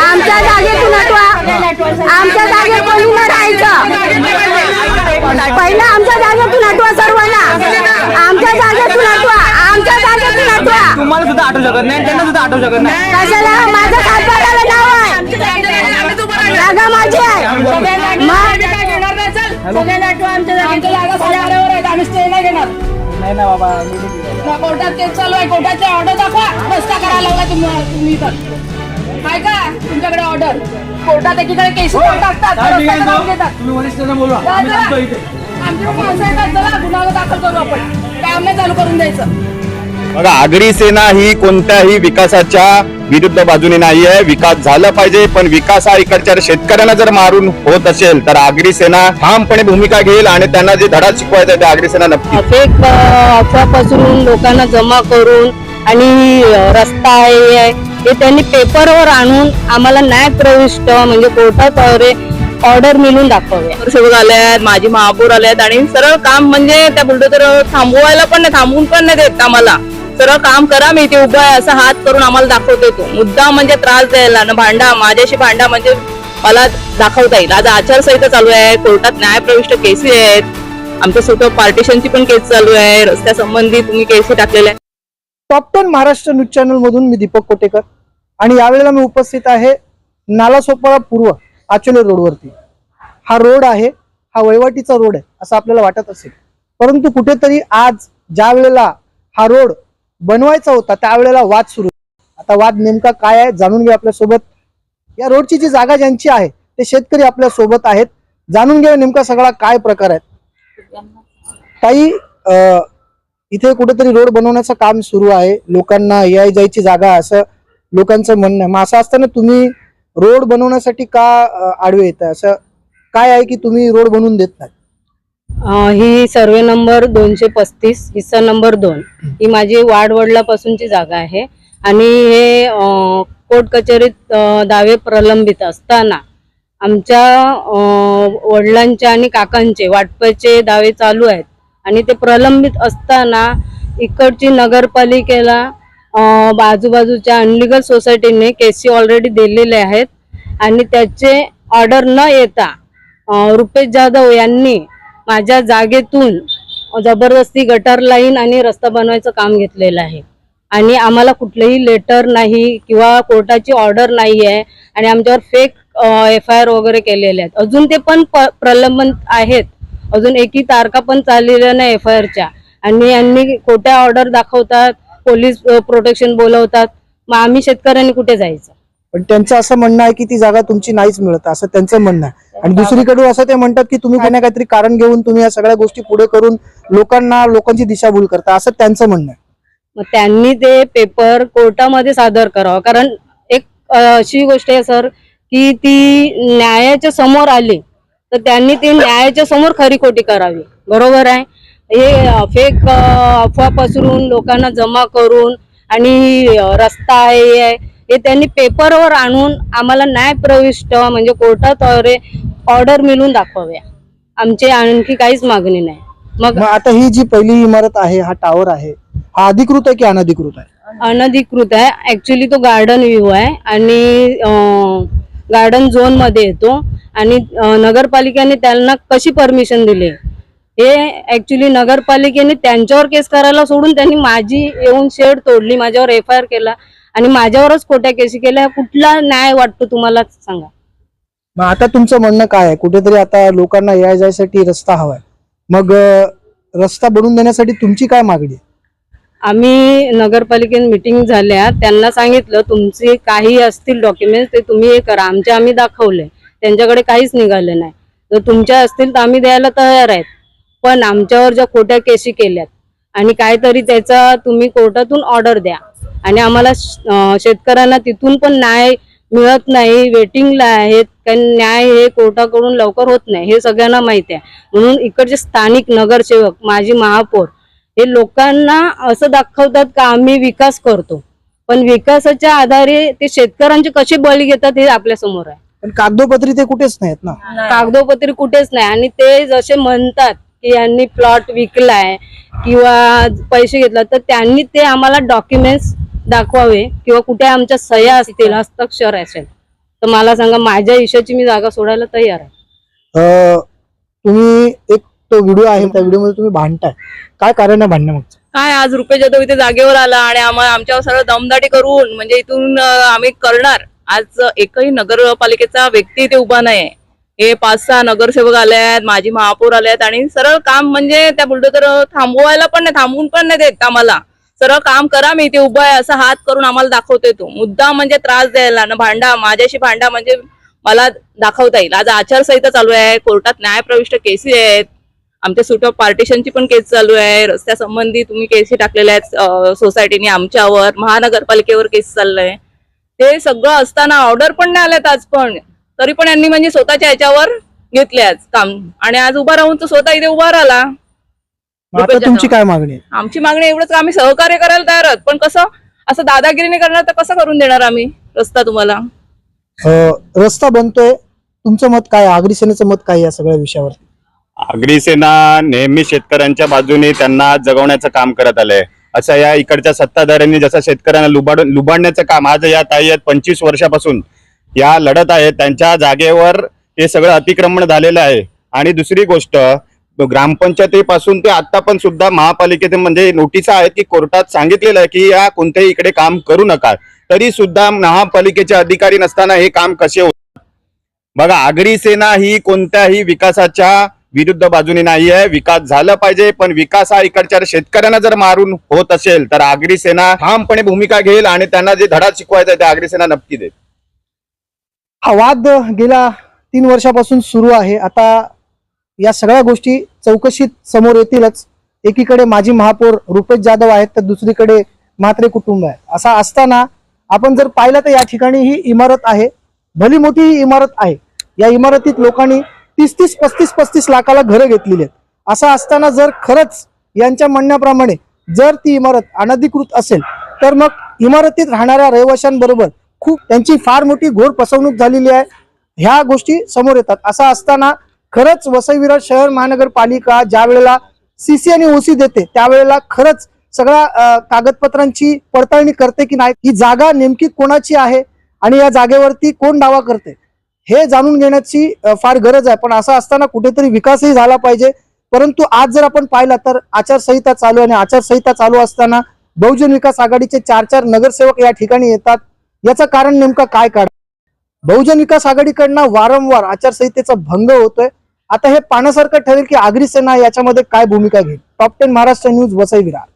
आमच्या जागेतून हटवा आमच्या जागेत कोणी न राहायचं. पहिलं आमच्या जागेतून हटवा सर्वांना. आमच्या जागेतून हटवा आमच्या जागेतून हटवा तुम्हाला सुद्धा आठवू शकत नाही त्यांना सुद्धा आठवू शकत नाही. कशाला? माझं सातबाराला नाव आहे. जागा माझी आहे. मग? नाही ना बाबा मी नाही दिलं. कोर्टात केस चालू आहे कोर्टाचे ऑर्डर दाखवा रस्ता करायला लागला तुम्ही तुम्ही तर काय का तुमच्याकडे ऑर्डर कोर्टात एकीकडे केस टाकतात काय रस्ता ठिकाणी करायला जाऊ? घेतात. तुम्ही वरिष्ठांना बोलवा जा, आम्ही जा. थांबतो इथे आमची पण माणसं येतात चला गुन्हा दाखल करू आपण काम नाही चालू करून द्यायचं बघा आगरी सेना ही कोणत्याही विकासाच्या विरुद्ध बाजूने नाही आहे. विकास झाला पाहिजे पण विकास हा इकडच्या शेतकऱ्यांना जर मारून होत असेल तर आगरी सेना ठामपणे भूमिका घेईल आणि त्यांना जे धडा शिकवायचा आहे ते आगरी सेना नक्की. फेक अफवा पसरून लोकांना जमा करून आणि रस्ता आहे हे त्यांनी पेपरवर आणून आम्हाला न्याय प्रविष्ट म्हणजे कोर्टात ऑर्डर मिळून दाखवावे. नगरसेवक आले आहेत माजी महापौर आले आहेत आणि सरळ काम म्हणजे त्या बुलडोजर थांबवायला पण नाही थांबवून पण नाही देत आम्हाला. तर काम करा मी इथे उभा आहे असा हात करून आम्हाला दाखवतो तो. मुद्दा म्हणजे त्रास द्यायला ना भांडा माझ्याशी भांडा म्हणजे मला दाखवता येईल. आज आचारसंहिता चालू आहे कोर्टात न्यायप्रविष्ट केसी आहेत. आमच्या स्वतः पार्टिशनची पण केस चालू आहे रस्त्यासंबंधी तुम्ही केसी टाकलेल्या आहेत. Top ten Maharashtra news channel मधून मी दीपक कोटेकर. आणि यावेळेला मी उपस्थित आहे नालासोपाळा पूर्व आचोले रोडवरती हा रोड आहे हा वहिवाटीचा रोड आहे असं आपल्याला वाटत असेल. परंतु कुठेतरी आज ज्या वेळेला हा रोड बनवायचा होता त्यावेळेला वाद सुरू. आता वाद नेमका काय आहे जाणून घेऊ आपल्यासोबत. या रोडची जी जागा ज्यांची आहे ते शेतकरी आपल्यासोबत आहेत. जाणून घेऊ नेमका सगळा काय प्रकार आहे ताई इथे कुठेतरी रोड बनवण्याचं काम सुरू आहे. लोकांना याय जायची जागा असं लोकांचं म्हणणं आहे. मग असं असताना तुम्ही रोड बनवण्यासाठी का आडवे येत असं काय आहे की तुम्ही रोड बनवून देत नाही? ही सर्वे नंबर दोनशे पस्तीस हिस्सा नंबर दोन. ही माझी वाड वडलापासूनची जागा आहे. आणि हे कोर्ट कचेरीत दावे प्रलंबित असताना आमच्या अ, वडिलांच्या आणि काकांचे वाटपाचे दावे चालू आहेत. आणि ते प्रलंबित असताना इकडची नगरपालिकेला बाजूबाजूच्या अनलिगल सोसायटीने केसी ऑलरेडी दिलेले आहेत. आणि त्याचे ऑर्डर न येता रुपेश जाधव यांनी माझ्या जागेतून जबरदस्ती गटर लाईन आणि रस्ता बनवायचं काम घेतलेलं आहे. आणि आम्हाला कुठलंही लेटर नाही किंवा कोर्टाची ऑर्डर नाही आहे आणि आमच्यावर फेक एफ आय आर वगैरे केलेले आहेत. अजून ते पण प्रलंबन आहेत. अजून एकही तारखा पण चाललेल्या नाही एफ आय आरच्या आणि यांनी खोट्या ऑर्डर दाखवतात पोलीस प्रोटेक्शन बोलवतात मग आम्ही शेतकऱ्यांनी कुठे जायचं? पण त्यांचं असं म्हणणं आहे की ती जागा तुमची नाहीच मिळत असं त्यांचं म्हणणं आहे. आणि दुसरीकडे असं ते म्हणतात की तुम्ही काही ना काहीतरी कारण घेऊन तुम्ही या सगळ्या गोष्टी पुढे करून लोकांना लोकांची दिशाभूल करता असं त्यांचं म्हणणं आहे. मग त्यांनी ते पेपर कोर्टामध्ये सादर करावं. कारण एक अशी गोष्ट आहे सर की ती न्यायाच्या समोर आली तर त्यांनी ती न्यायाच्या समोर खरी खोटी करावी. बरोबर आहे? हे फेक अफवा पसरून लोकांना जमा करून आणि रस्ता आहे हे आहे हे त्यांनी पेपरवर आणून आम्हाला न्याय प्रविष्ट म्हणजे कोर्टात ऑर्डर मिळून दाखवाव्या. आमची आणखी काहीच मागणी नाही. मग मग आता ही जी पहिली इमारत आहे हा टावर आहे हा अधिकृत आहे की अनधिकृत आहे? अनधिकृत आहे. ऍक्च्युली तो गार्डन व्ह्यू आहे आणि गार्डन झोनमध्ये येतो आणि अं, नगरपालिकेने त्यांना कशी परमिशन दिली? हे ऍक्च्युली नगरपालिकेने त्यांच्यावर केस करायला सोडून त्यांनी माझी येऊन शेड तोडली माझ्यावर एफ आय आर केला आणि माझ्यावरच खोट्या केसी केल्या. कुठला न्याय वाटतो तुम्हाला सांगा? मग आता तुमचं म्हणणं काय आहे? कुठेतरी आता लोकांना या जायसाठी रस्ता हवाय. मग रस्ता बनवून देण्यासाठी तुमची काय मागणी आहे? आम्ही नगरपालिकेत मिटिंग झाल्या. त्यांना सांगितलं तुमचे काही असतील डॉक्युमेंट्स ते तुम्ही हे करा. आमचे आम्ही दाखवले त्यांच्याकडे काहीच निघाले नाही. जर तुमच्या असतील तर आम्ही द्यायला तयार आहेत. पण आमच्यावर ज्या खोट्या केसी केल्यात आणि काहीतरी त्याचा तुम्ही कोर्टातून ऑर्डर द्या. आणि आम्हाला शेतकऱ्यांना तिथून पण न्याय मिळत नाही वेटिंगला आहेत कारण न्याय हे कोर्टाकडून लवकर होत नाही हे सगळ्यांना माहिती आहे. म्हणून इकडचे स्थानिक नगरसेवक माजी महापौर हे लोकांना असं दाखवतात का आम्ही विकास करतो? पण विकासाच्या आधारे ते शेतकऱ्यांचे कसे बळी घेतात हे आपल्यासमोर आहे. पण कागदोपत्री ते कुठेच नाहीत ना? कागदोपत्री कुठेच नाही. आणि ते जसे म्हणतात की यांनी प्लॉट विकलाय किंवा पैसे घेतला तर त्यांनी ते आम्हाला डॉक्युमेंट्स दाखवावे किंवा कुठे आमच्या सह्या असतील हस्ताक्षर असेल तर मला सांगा माझ्या ईशाची मी जागा सोडायला तयार आहे. अं, तुम्ही एक तो व्हिडिओ आहे त्या व्हिडिओमध्ये तुम्ही भांडताय. काय कारण आहे भांडण्यामागचं काय आज रुपेश जाधव इथे जागेवर आला आणि आम्हाला आमच्यावर सरळ दमदाटी करून म्हणजे इथून आम्ही करणार. आज एकही नगरपालिकेचा व्यक्ती इथे उभा नाही हे पाच सहा नगरसेवक आले आहेत माजी महापौर आले आहेत आणि सरळ काम म्हणजे त्या बुलडोजर थांबवायला पण नाही थांबवून पण नाही देत आम्हाला. सरळ काम करा मी इथे उभा आहे असं हात करून आम्हाला दाखवतोय तो. मुद्दा म्हणजे त्रास द्यायला ना भांडा माझ्याशी भांडा म्हणजे मला दाखवता येईल. आज आचारसंहिता चालू आहे कोर्टात न्यायप्रविष्ट केसी आहेत आमच्या सुट ऑफ पार्टिशनची पण केस चालू आहे रस्त्यासंबंधी तुम्ही केसी टाकलेल्या आहेत सोसायटीने आमच्यावर महानगरपालिकेवर केस चाललंय. ते सगळं असताना ऑर्डर पण नाही आल्यात आज पण. तरी पण यांनी म्हणजे स्वतःच्या ह्याच्यावर घेतल्या काम. आणि आज उभा राहून तो स्वतः इथे उभा राहिला. मग आता तुमची काय मागणी आहे? आमची मागणी एवढंच आम्ही सहकार्य करायला तयार आहोत. पण कसं असं दादागिरीने करणार तर कसं करून देणार आम्ही रस्ता तुम्हाला? अं, रस्ता बनतोय. तुमचं मत काय आहे? आगरी सेनेचं मत काय आहे या सगळ्या विषयावर? आगरी सेना नेहमी शेतकऱ्यांच्या बाजूने त्यांना जगवण्याचं काम करत आलंय. असं या इकडच्या सत्ताधाऱ्यांनी जसं शेतकऱ्यांना लुबाडून लुबाडण्याचं काम आज या ताई आहेत पंचवीस वर्षापासून या लढत आहेत. त्यांच्या जागेवर हे सगळं अतिक्रमण झालेलं आहे. आणि दुसरी गोष्ट ग्रामपंचायतीपासून ते आता पण सुद्धा महापालिकेचे म्हणजे नोटीस आहेत की कोर्टात सांगितलेलं आहे की या कोणत्याही इकडे काम करू नका. तरी सुद्धा महापालिकेचे अधिकारी नसताना हे काम कसे होतात बघा आगरी सेना ही कोणत्याही विकासाच्या विरुद्ध बाजूने नाही आहे. विकास झाला पाहिजे पण विकास हा इकडच्या शेतकऱ्यांना जर मारून होत असेल तर आगरी सेना ठामपणे भूमिका घेईल आणि त्यांना जे धडा शिकवायचा आहे ते आगरी सेना नक्की देईल. हा वाद गेल्या तीन वर्षापासून सुरू आहे. आता या सगळ्या गोष्टी चौकशीत समोर येतीलच. एकीकडे माजी महापौर रुपेश जाधव आहेत तर दुसरीकडे म्हात्रे कुटुंब आहे असा असताना आपण जर पाहिलं तर या ठिकाणी ही इमारत आहे भली मोठी ही इमारत आहे. या इमारतीत लोकांनी तीस तीस पस्तीस पस्तीस लाखाला घरं घेतलेली आहेत. असं असताना जर खरंच यांच्या म्हणण्याप्रमाणे जर ती इमारत अनधिकृत असेल तर मग इमारतीत राहणाऱ्या रहिवाशांबरोबर खूप त्यांची फार मोठी घोर फसवणूक झालेली आहे. ह्या गोष्टी समोर येतात. असं असताना खरंच वसईविराज शहर महानगरपालिका ज्या वेळेला सीसी आणि ओसी देते त्यावेळेला खरंच सगळ्या कागदपत्रांची पडताळणी करते की नाही ही जागा नेमकी कोणाची आहे आणि या जागेवरती कोण दावा करते हे जाणून घेण्याची फार गरज आहे. पण असं असताना कुठेतरी विकासही झाला पाहिजे. परंतु आज जर आपण पाहिला तर आचारसंहिता चालू आणि आचारसंहिता चालू असताना बहुजन विकास आघाडीचे चार चार नगरसेवक या ठिकाणी येतात. याचं कारण नेमकं काय काढ? बहुजन विकास आघाडीकडनं वारंवार आचारसंहितेचा भंग होतोय. आता हे पाहण्यासारखं ठरेल की आगरी सेना याच्यामध्ये काय भूमिका घेईल? Top ten Maharashtra news Vasai Virar.